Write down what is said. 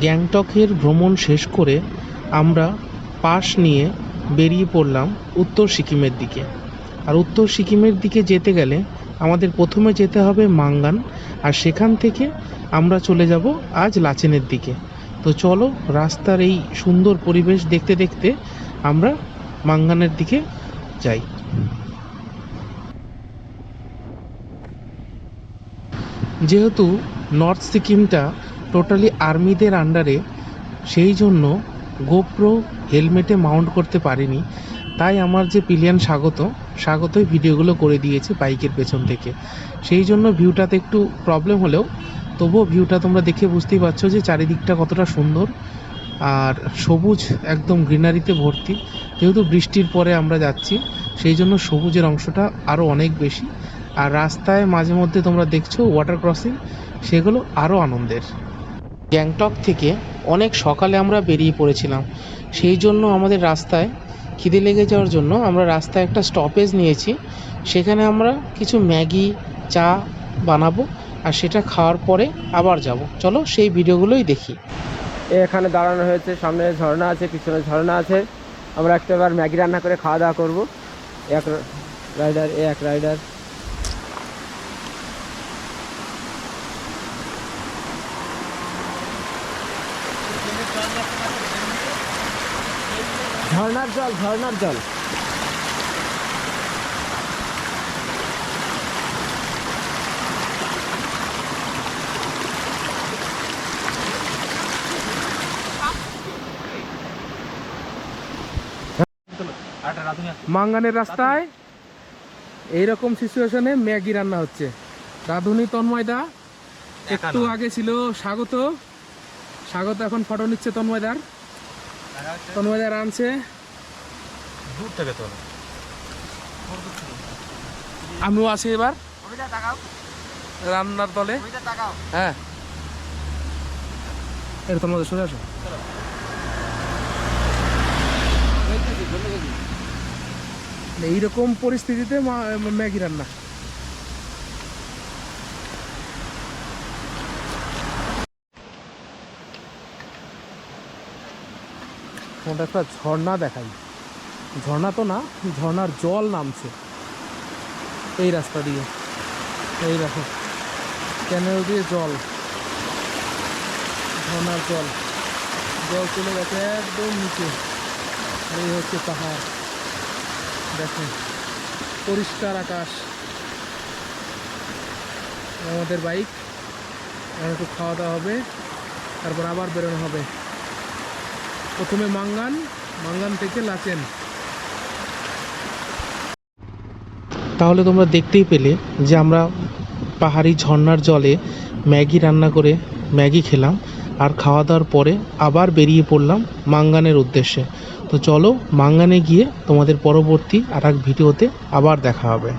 গ্যাংটকের ভ্রমণ শেষ করে আমরা পাশ নিয়ে বেরিয়ে পড়লাম উত্তর সিকিমের দিকে। আর উত্তর সিকিমের দিকে যেতে গেলে আমাদের প্রথমে যেতে হবে মাঙ্গান, আর সেখান থেকে আমরা চলে যাব আজ লাচেনের দিকে। তো চলো রাস্তার এই সুন্দর পরিবেশ দেখতে দেখতে আমরা মাঙ্গানের দিকে যাই। যেহেতু নর্থ সিকিমটা টোটালি আর্মিদের আন্ডারে সেই জন্য গোপ্রো হেলমেটে মাউন্ট করতে পারিনি। তাই আমার যে পিলিয়ান স্বাগত, স্বাগতই ভিডিওগুলো করে দিয়েছে বাইকের পেছন থেকে। সেই জন্য ভিউটাতে একটু প্রবলেম হলেও, তবুও ভিউটা তোমরা দেখে বুঝতেই পারছ যে চারিদিকটা কতটা সুন্দর। আর সবুজ, একদম গ্রিনারিতে ভর্তি। যেহেতু বৃষ্টির পরে আমরা যাচ্ছি, সেই জন্য সবুজের অংশটা আরও অনেক বেশি। আর রাস্তায় মাঝে মধ্যে তোমরা দেখছ ওয়াটার ক্রসিং সেগুলো আরও আনন্দের। গ্যাংটক থেকে অনেক সকালে আমরা বেরিয়ে পড়েছিলাম। সেই জন্য আমাদের রাস্তায় খিদে লেগে যাওয়ার জন্য আমরা রাস্তায় একটা স্টপেজ নিয়েছি। সেখানে আমরা কিছু ম্যাগি, চা বানাবো আর সেটা খাওয়ার পরে আবার যাব। চলো সেই ভিডিওগুলোই দেখি। এখানে দাঁড়ানো হয়েছে, সামনে ঝর্ণা আছে, পিছনে ঝর্ণা আছে। আমরা একটা বার ম্যাগি রান্না করে খাওয়া দাওয়া করব। এক রাইডার এ এক রাইডার ঝর্ণার জল ঝর্ণার জল। মাঙ্গানের রাস্তায় এইরকম সিচুয়েশনে ম্যাগি রান্না হচ্ছে। রাধুনি তন্ময়দা একটু আগে ছিল স্বাগত। স্বাগত এখন ফটো নিচ্ছে তন্ময়দার তন্ময়দার আনছে। দূর থেকে তো আমিও আছি এবার। রান্নার দলে হ্যাঁ। এটা তোমাদের সরে আসো এইরকম পরিস্থিতিতে ম্যাগি রান্না। তোমাদের একটা ঝর্ণা দেখাই। ঝর্ণা তো না, ঝর্ণার জল নামছে। এই রাস্তা দিয়ে। এই দেখো, ক্যানেল দিয়ে জল। ঝর্ণার জল। জল চলে গেছে একদম নিচে। এই হচ্ছে পাহাড়। দেখো, পরিষ্কার আকাশ। আমাদের বাইক। এখন একটু খাওয়া দাওয়া হবে, তারপর আবার বেরোনো হবে। প্রথমে মাঙ্গান মাঙ্গান থেকে লাচেন। তাহলে তোমরা দেখতেই পেলে যে আমরা পাহাড়ি ঝর্ণার জলে ম্যাগি রান্না করে ম্যাগি খেলাম আর খাওয়া দাওয়ার পরে আবার বেরিয়ে পড়লাম মাঙ্গানের উদ্দেশ্যে। তো চলো মাঙ্গানে গিয়ে তোমাদের পরবর্তী আর এক ভিডিওতে আবার দেখা হবে।